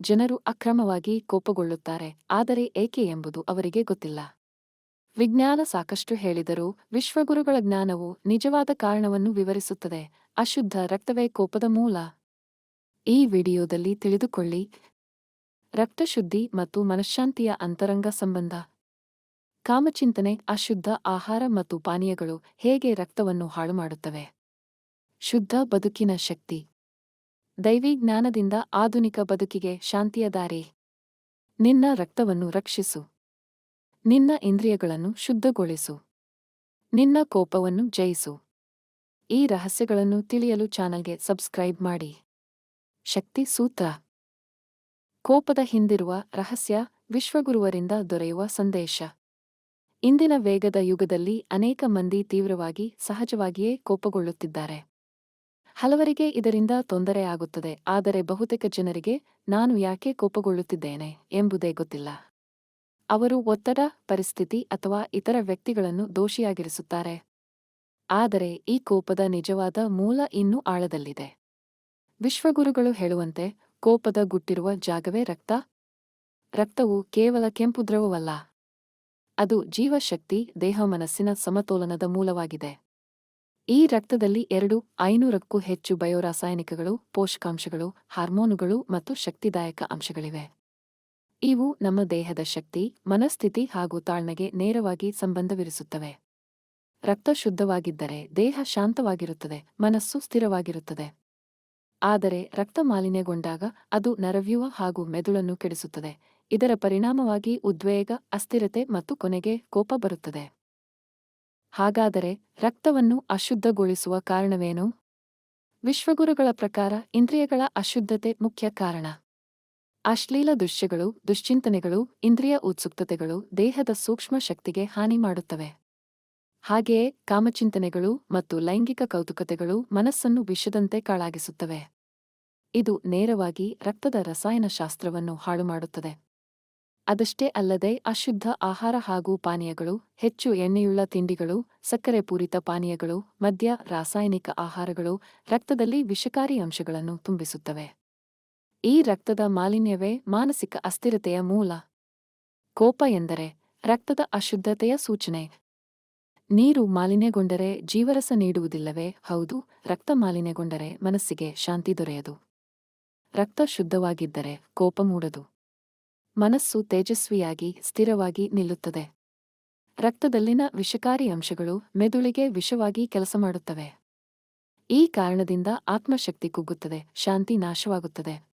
ಜನರು ಅಕ್ರಮವಾಗಿ ಕೋಪಗೊಳ್ಳುತ್ತಾರೆ, ಆದರೆ ಏಕೆ ಎಂಬುದು ಅವರಿಗೆ ಗೊತ್ತಿಲ್ಲ. ವಿಜ್ಞಾನ ಸಾಕಷ್ಟು ಹೇಳಿದರೂ ವಿಶ್ವಗುರುಗಳ ಜ್ಞಾನವು ನಿಜವಾದ ಕಾರಣವನ್ನು ವಿವರಿಸುತ್ತದೆ, ಅಶುದ್ಧ ರಕ್ತವೇ ಕೋಪದ ಮೂಲ. ಈ ವಿಡಿಯೋದಲ್ಲಿ ತಿಳಿದುಕೊಳ್ಳಿ. ರಕ್ತಶುದ್ಧಿ ಮತ್ತು ಮನಃಶಾಂತಿಯ ಅಂತರಂಗ ಸಂಬಂಧ. ಕಾಮಚಿಂತನೆ, ಅಶುದ್ಧ ಆಹಾರ ಮತ್ತು ಪಾನೀಯಗಳು ಹೇಗೆ ರಕ್ತವನ್ನು ಹಾಳುಮಾಡುತ್ತವೆ? ಶುದ್ಧ ಬದುಕಿನ ಶಕ್ತಿ. ದೈವಿ ಜ್ಞಾನದಿಂದ ಆಧುನಿಕ ಬದುಕಿಗೆ ಶಾಂತಿಯ ದಾರಿ. ನಿನ್ನ ರಕ್ತವನ್ನು ರಕ್ಷಿಸು. ನಿನ್ನ ಇಂದ್ರಿಯಗಳನ್ನು ಶುದ್ಧಗೊಳಿಸು. ನಿನ್ನ ಕೋಪವನ್ನು ಜಯಿಸು. ಈ ರಹಸ್ಯಗಳನ್ನು ತಿಳಿಯಲು ಚಾನಲ್ಗೆ ಸಬ್ಸ್ಕ್ರೈಬ್ ಮಾಡಿ. ಶಕ್ತಿ ಸೂತ್ರ. ಕೋಪದ ಹಿಂದಿರುವ ರಹಸ್ಯ ವಿಶ್ವಗುರುವರಿಂದ ದೊರೆಯುವ ಸಂದೇಶ. ಇಂದಿನ ವೇಗದ ಯುಗದಲ್ಲಿ ಅನೇಕ ಮಂದಿ ತೀವ್ರವಾಗಿ, ಸಹಜವಾಗಿಯೇ ಕೋಪಗೊಳ್ಳುತ್ತಿದ್ದಾರೆ. ಹಲವರಿಗೆ ಇದರಿಂದ ತೊಂದರೆ ಆಗುತ್ತದೆ, ಆದರೆ ಬಹುತೇಕ ಜನರಿಗೆ ನಾನು ಯಾಕೆ ಕೋಪಗೊಳ್ಳುತ್ತಿದ್ದೇನೆ ಎಂಬುದೇ ಗೊತ್ತಿಲ್ಲ. ಅವರು ಒತ್ತಡ, ಪರಿಸ್ಥಿತಿ ಅಥವಾ ಇತರ ವ್ಯಕ್ತಿಗಳನ್ನು ದೋಷಿಯಾಗಿರಿಸುತ್ತಾರೆ. ಆದರೆ ಈ ಕೋಪದ ನಿಜವಾದ ಮೂಲ ಇನ್ನೂ ಆಳದಲ್ಲಿದೆ. ವಿಶ್ವಗುರುಗಳು ಹೇಳುವಂತೆ ಕೋಪದ ಗುಟ್ಟಿರುವ ಜಾಗವೇ ರಕ್ತ. ರಕ್ತವು ಕೇವಲ ಕೆಂಪು ದ್ರವವಲ್ಲ. ಅದು ಜೀವಶಕ್ತಿ, ದೇಹ ಮನಸ್ಸಿನ ಸಮತೋಲನದ ಮೂಲವಾಗಿದೆ. ಈ ರಕ್ತದಲ್ಲಿ ಎರಡು ಐನೂರಕ್ಕೂ ಹೆಚ್ಚು ಬಯೋರಾಸಾಯನಿಕಗಳು, ಪೋಷಕಾಂಶಗಳು, ಹಾರ್ಮೋನುಗಳು ಮತ್ತು ಶಕ್ತಿದಾಯಕ ಅಂಶಗಳಿವೆ. ಇವು ನಮ್ಮ ದೇಹದ ಶಕ್ತಿ, ಮನಸ್ಥಿತಿ ಹಾಗೂ ತಾಳ್ಮೆಗೆ ನೇರವಾಗಿ ಸಂಬಂಧವಿರಿಸುತ್ತವೆ. ರಕ್ತ ಶುದ್ಧವಾಗಿದ್ದರೆ ದೇಹ ಶಾಂತವಾಗಿರುತ್ತದೆ, ಮನಸ್ಸು ಸ್ಥಿರವಾಗಿರುತ್ತದೆ. ಆದರೆ ರಕ್ತ ಮಾಲಿನ್ಯಗೊಂಡಾಗ ಅದು ನರವ್ಯೂಹ ಹಾಗೂ ಮೆದುಳನ್ನು ಕೆಡಿಸುತ್ತದೆ. ಇದರ ಪರಿಣಾಮವಾಗಿ ಉದ್ವೇಗ, ಅಸ್ಥಿರತೆ ಮತ್ತು ಕೊನೆಗೆ ಕೋಪ ಬರುತ್ತದೆ. ಹಾಗಾದರೆ ರಕ್ತವನ್ನು ಅಶುದ್ಧಗೊಳಿಸುವ ಕಾರಣವೇನು? ವಿಶ್ವಗುರುಗಳ ಪ್ರಕಾರ ಇಂದ್ರಿಯಗಳ ಅಶುದ್ಧತೆ ಮುಖ್ಯ ಕಾರಣ. ಅಶ್ಲೀಲ ದೃಶ್ಯಗಳು, ದುಶ್ಚಿಂತನೆಗಳು, ಇಂದ್ರಿಯ ಉತ್ಸುಕ್ತತೆಗಳು ದೇಹದ ಸೂಕ್ಷ್ಮ ಶಕ್ತಿಗೆ ಹಾನಿ ಮಾಡುತ್ತವೆ. ಹಾಗೆಯೇ ಕಾಮಚಿಂತನೆಗಳು ಮತ್ತು ಲೈಂಗಿಕ ಕೌತುಕತೆಗಳು ಮನಸ್ಸನ್ನು ವಿಷದಂತೆ ಕಾಳಾಗಿಸುತ್ತವೆ. ಇದು ನೇರವಾಗಿ ರಕ್ತದ ರಸಾಯನಶಾಸ್ತ್ರವನ್ನು ಹಾಳುಮಾಡುತ್ತದೆ. ಅದಷ್ಟೇ ಅಲ್ಲದೆ ಅಶುದ್ಧ ಆಹಾರ ಹಾಗೂ ಪಾನೀಯಗಳು, ಹೆಚ್ಚು ಎಣ್ಣೆಯುಳ್ಳ ತಿಂಡಿಗಳು, ಸಕ್ಕರೆ ಪೂರಿತ ಪಾನೀಯಗಳು, ಮದ್ಯ, ರಾಸಾಯನಿಕ ಆಹಾರಗಳು ರಕ್ತದಲ್ಲಿ ವಿಷಕಾರಿ ಅಂಶಗಳನ್ನು ತುಂಬಿಸುತ್ತವೆ. ಈ ರಕ್ತದ ಮಾಲಿನ್ಯವೇ ಮಾನಸಿಕ ಅಸ್ಥಿರತೆಯ ಮೂಲ. ಕೋಪ ಎಂದರೆ ರಕ್ತದ ಅಶುದ್ಧತೆಯ ಸೂಚನೆ. ನೀರು ಮಾಲಿನ್ಯಗೊಂಡರೆ ಜೀವರಸ ನೀಡುವುದಿಲ್ಲವೇ? ಹೌದು, ರಕ್ತ ಮಾಲಿನ್ಯಗೊಂಡರೆ ಮನಸ್ಸಿಗೆ ಶಾಂತಿ ದೊರೆಯದು. ರಕ್ತ ಶುದ್ಧವಾಗಿದ್ದರೆ ಕೋಪ ಮೂಡದು. ಮನಸ್ಸು ತೇಜಸ್ವಿಯಾಗಿ, ಸ್ಥಿರವಾಗಿ ನಿಲ್ಲುತ್ತದೆ. ರಕ್ತದಲ್ಲಿನ ವಿಷಕಾರಿ ಅಂಶಗಳು ಮೆದುಳಿಗೆ ವಿಷವಾಗಿ ಕೆಲಸ ಮಾಡುತ್ತವೆ. ಈ ಕಾರಣದಿಂದ ಆತ್ಮಶಕ್ತಿ ಕುಗ್ಗುತ್ತದೆ, ಶಾಂತಿ ನಾಶವಾಗುತ್ತದೆ.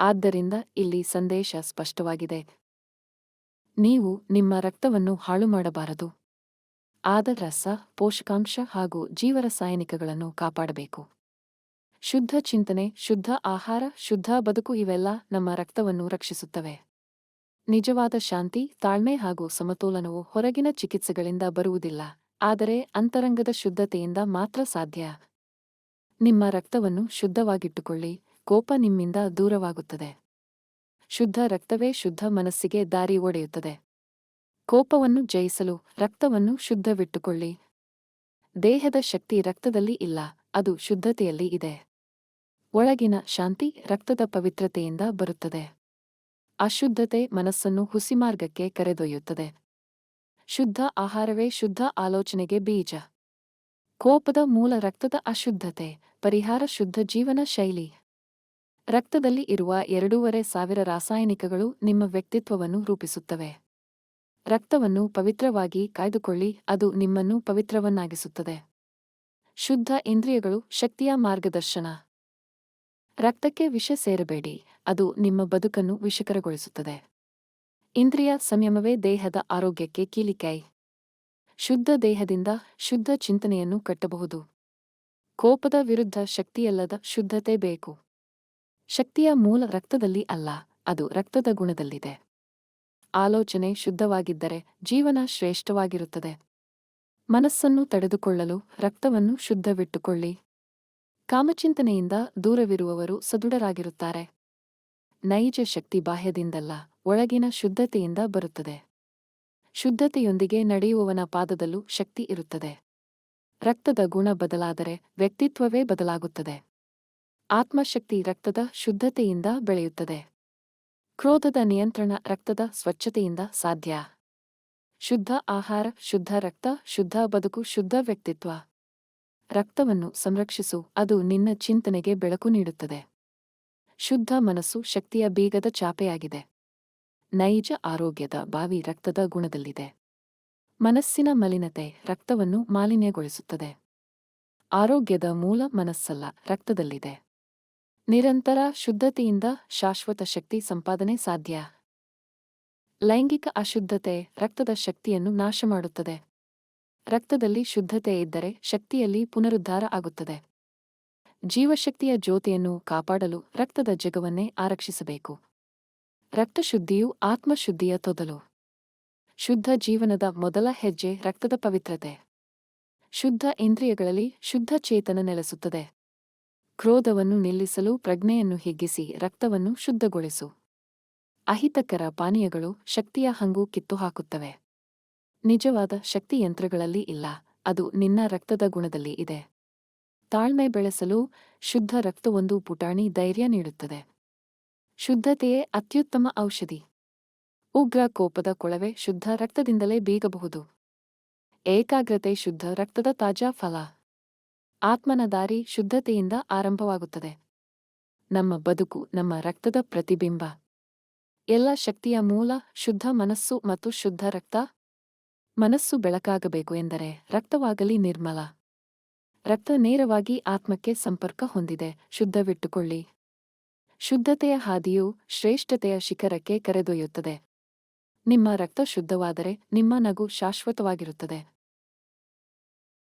ಆದ್ದರಿಂದ ಇಲ್ಲಿ ಸಂದೇಶ ಸ್ಪಷ್ಟವಾಗಿದೆ. ನೀವು ನಿಮ್ಮ ರಕ್ತವನ್ನು ಹಾಳು ಮಾಡಬಾರದು. ಆದ ರಸ, ಪೋಷಕಾಂಶ ಹಾಗೂ ಜೀವರಸಾಯನಿಕಗಳನ್ನು ಕಾಪಾಡಬೇಕು. ಶುದ್ಧ ಚಿಂತನೆ, ಶುದ್ಧ ಆಹಾರ, ಶುದ್ಧ ಬದುಕು ಇವೆಲ್ಲ ನಮ್ಮ ರಕ್ತವನ್ನು ರಕ್ಷಿಸುತ್ತವೆ. ನಿಜವಾದ ಶಾಂತಿ, ತಾಳ್ಮೆ ಹಾಗೂ ಸಮತೋಲನವು ಹೊರಗಿನ ಚಿಕಿತ್ಸೆಗಳಿಂದ ಬರುವುದಿಲ್ಲ, ಆದರೆ ಅಂತರಂಗದ ಶುದ್ಧತೆಯಿಂದ ಮಾತ್ರ ಸಾಧ್ಯ. ನಿಮ್ಮ ರಕ್ತವನ್ನು ಶುದ್ಧವಾಗಿಟ್ಟುಕೊಳ್ಳಿ, ಕೋಪ ನಿಮ್ಮಿಂದ ದೂರವಾಗುತ್ತದೆ. ಶುದ್ಧ ರಕ್ತವೇ ಶುದ್ಧ ಮನಸ್ಸಿಗೆ ದಾರಿ ಒಡೆಯುತ್ತದೆ. ಕೋಪವನ್ನು ಜಯಿಸಲು ರಕ್ತವನ್ನು ಶುದ್ಧವಿಟ್ಟುಕೊಳ್ಳಿ. ದೇಹದ ಶಕ್ತಿ ರಕ್ತದಲ್ಲಿ ಇಲ್ಲ, ಅದು ಶುದ್ಧತೆಯಲ್ಲಿ ಇದೆ. ಒಳಗಿನ ಶಾಂತಿ ರಕ್ತದ ಪವಿತ್ರತೆಯಿಂದ ಬರುತ್ತದೆ. ಅಶುದ್ಧತೆ ಮನಸ್ಸನ್ನು ಹುಸಿಮಾರ್ಗಕ್ಕೆ ಕರೆದೊಯ್ಯುತ್ತದೆ. ಶುದ್ಧ ಆಹಾರವೇ ಶುದ್ಧ ಆಲೋಚನೆಗೆ ಬೀಜ. ಕೋಪದ ಮೂಲ ರಕ್ತದ ಅಶುದ್ಧತೆ, ಪರಿಹಾರ ಶುದ್ಧ ಜೀವನ ಶೈಲಿ. ರಕ್ತದಲ್ಲಿ ಇರುವ ಎರಡೂವರೆ ಸಾವಿರ ರಾಸಾಯನಿಕಗಳು ನಿಮ್ಮ ವ್ಯಕ್ತಿತ್ವವನ್ನು ರೂಪಿಸುತ್ತವೆ. ರಕ್ತವನ್ನು ಪವಿತ್ರವಾಗಿ ಕಾಯ್ದುಕೊಳ್ಳಿ, ಅದು ನಿಮ್ಮನ್ನು ಪವಿತ್ರವನ್ನಾಗಿಸುತ್ತದೆ. ಶುದ್ಧ ಇಂದ್ರಿಯಗಳು ಶಕ್ತಿಯ ಮಾರ್ಗದರ್ಶನ. ರಕ್ತಕ್ಕೆ ವಿಷ ಸೇರಬೇಡಿ. ಅದು ನಿಮ್ಮ ಬದುಕನ್ನು ವಿಷಕರಗೊಳಿಸುತ್ತದೆ. ಇಂದ್ರಿಯ ಸಂಯಮವೇ ದೇಹದ ಆರೋಗ್ಯಕ್ಕೆ ಕೀಲಿಕಾಯಿ. ಶುದ್ಧ ದೇಹದಿಂದ ಶುದ್ಧ ಚಿಂತನೆಯನ್ನು ಕಟ್ಟಬಹುದು. ಕೋಪದ ವಿರುದ್ಧ ಶಕ್ತಿಯಲ್ಲದ ಶುದ್ಧತೆ ಬೇಕು. ಶಕ್ತಿಯ ಮೂಲ ರಕ್ತದಲ್ಲಿ ಅಲ್ಲ, ಅದು ರಕ್ತದ ಗುಣದಲ್ಲಿದೆ. ಆಲೋಚನೆ ಶುದ್ಧವಾಗಿದ್ದರೆ ಜೀವನ ಶ್ರೇಷ್ಠವಾಗಿರುತ್ತದೆ. ಮನಸ್ಸನ್ನು ತಡೆದುಕೊಳ್ಳಲು ರಕ್ತವನ್ನು ಶುದ್ಧವಿಟ್ಟುಕೊಳ್ಳಿ. ಕಾಮಚಿಂತನೆಯಿಂದ ದೂರವಿರುವವರು ಸದೃಢರಾಗಿರುತ್ತಾರೆ. ನೈಜ ಶಕ್ತಿ ಬಾಹ್ಯದಿಂದಲ್ಲ, ಒಳಗಿನ ಶುದ್ಧತೆಯಿಂದ ಬರುತ್ತದೆ. ಶುದ್ಧತೆಯೊಂದಿಗೆ ನಡೆಯುವವನ ಪಾದದಲ್ಲೂ ಶಕ್ತಿ ಇರುತ್ತದೆ. ರಕ್ತದ ಗುಣ ಬದಲಾದರೆ ವ್ಯಕ್ತಿತ್ವವೇ ಬದಲಾಗುತ್ತದೆ. ಆತ್ಮಶಕ್ತಿ ರಕ್ತದ ಶುದ್ಧತೆಯಿಂದ ಬೆಳೆಯುತ್ತದೆ. ಕ್ರೋಧದ ನಿಯಂತ್ರಣ ರಕ್ತದ ಸ್ವಚ್ಛತೆಯಿಂದ ಸಾಧ್ಯ. ಶುದ್ಧ ಆಹಾರ, ಶುದ್ಧ ರಕ್ತ, ಶುದ್ಧ ಬದುಕು, ಶುದ್ಧ ವ್ಯಕ್ತಿತ್ವ. ರಕ್ತವನ್ನು ಸಂರಕ್ಷಿಸು, ಅದು ನಿನ್ನ ಚಿಂತನೆಗೆ ಬೆಳಕು ನೀಡುತ್ತದೆ. ಶುದ್ಧ ಮನಸ್ಸು ಶಕ್ತಿಯ ಬೀಗದ ಚಾಪೆಯಾಗಿದೆ. ನೈಜ ಆರೋಗ್ಯದ ಬಾವಿ ರಕ್ತದ ಗುಣದಲ್ಲಿದೆ. ಮನಸ್ಸಿನ ಮಲಿನತೆ ರಕ್ತವನ್ನು ಮಾಲಿನ್ಯಗೊಳಿಸುತ್ತದೆ. ಆರೋಗ್ಯದ ಮೂಲ ಮನಸ್ಸಲ್ಲ, ರಕ್ತದಲ್ಲಿದೆ. ನಿರಂತರ ಶುದ್ಧತೆಯಿಂದ ಶಾಶ್ವತ ಶಕ್ತಿ ಸಂಪಾದನೆ ಸಾಧ್ಯ. ಲೈಂಗಿಕ ಅಶುದ್ಧತೆ ರಕ್ತದ ಶಕ್ತಿಯನ್ನು ನಾಶಮಾಡುತ್ತದೆ. ರಕ್ತದಲ್ಲಿ ಶುದ್ಧತೆ ಇದ್ದರೆ ಶಕ್ತಿಯಲ್ಲಿ ಪುನರುದ್ಧಾರ ಆಗುತ್ತದೆ. ಜೀವಶಕ್ತಿಯ ಜ್ಯೋತಿಯನ್ನು ಕಾಪಾಡಲು ರಕ್ತದ ಜಗವನ್ನೇ ಆರಕ್ಷಿಸಬೇಕು. ರಕ್ತಶುದ್ಧಿಯು ಆತ್ಮಶುದ್ಧಿಯ ತೊದಲು. ಶುದ್ಧ ಜೀವನದ ಮೊದಲ ಹೆಜ್ಜೆ ರಕ್ತದ ಪವಿತ್ರತೆ. ಶುದ್ಧ ಇಂದ್ರಿಯಗಳಲ್ಲಿ ಶುದ್ಧ ಚೇತನ ನೆಲೆಸುತ್ತದೆ. ಕ್ರೋಧವನ್ನು ನಿಲ್ಲಿಸಲು ಪ್ರಜ್ಞೆಯನ್ನು ಹಿಗ್ಗಿಸಿ ರಕ್ತವನ್ನು ಶುದ್ಧಗೊಳಿಸು. ಅಹಿತಕರ ಪಾನೀಯಗಳು ಶಕ್ತಿಯ ಹಂಗು ಕಿತ್ತುಹಾಕುತ್ತವೆ. ನಿಜವಾದ ಶಕ್ತಿ ಯಂತ್ರಗಳಲ್ಲಿ ಇಲ್ಲ. ಅದು ನಿನ್ನ ರಕ್ತದ ಗುಣದಲ್ಲಿ ಇದೆ. ತಾಳ್ಮೆ ಬೆಳೆಸಲು ಶುದ್ಧ ರಕ್ತವೊಂದು ಪುಟಾಣಿ ಧೈರ್ಯ ನೀಡುತ್ತದೆ. ಶುದ್ಧತೆಯೇ ಅತ್ಯುತ್ತಮ ಔಷಧಿ. ಉಗ್ರ ಕೋಪದ ಕೊಳವೆ ಶುದ್ಧ ರಕ್ತದಿಂದಲೇ ಬೀಗಬಹುದು. ಏಕಾಗ್ರತೆ ಶುದ್ಧ ರಕ್ತದ ತಾಜಾ ಫಲ. ಆತ್ಮನ ದಾರಿ ಶುದ್ಧತೆಯಿಂದ ಆರಂಭವಾಗುತ್ತದೆ. ನಮ್ಮ ಬದುಕು, ನಮ್ಮ ರಕ್ತದ ಪ್ರತಿಬಿಂಬ. ಎಲ್ಲ ಶಕ್ತಿಯ ಮೂಲ ಶುದ್ಧ ಮನಸ್ಸು ಮತ್ತು ಶುದ್ಧ ರಕ್ತ ಮನಸ್ಸು ಬೆಳಕಾಗಬೇಕು ಎಂದರೆ ರಕ್ತವಾಗಲಿ ನಿರ್ಮಲ. ರಕ್ತ ನೇರವಾಗಿ ಆತ್ಮಕ್ಕೆ ಸಂಪರ್ಕ ಹೊಂದಿದೆ. ಶುದ್ಧವಿಟ್ಟುಕೊಳ್ಳಿ. ಶುದ್ಧತೆಯ ಹಾದಿಯು ಶ್ರೇಷ್ಠತೆಯ ಶಿಖರಕ್ಕೆ ಕರೆದೊಯ್ಯುತ್ತದೆ. ನಿಮ್ಮ ರಕ್ತ ಶುದ್ಧವಾದರೆ ನಿಮ್ಮ ನಗು ಶಾಶ್ವತವಾಗಿರುತ್ತದೆ.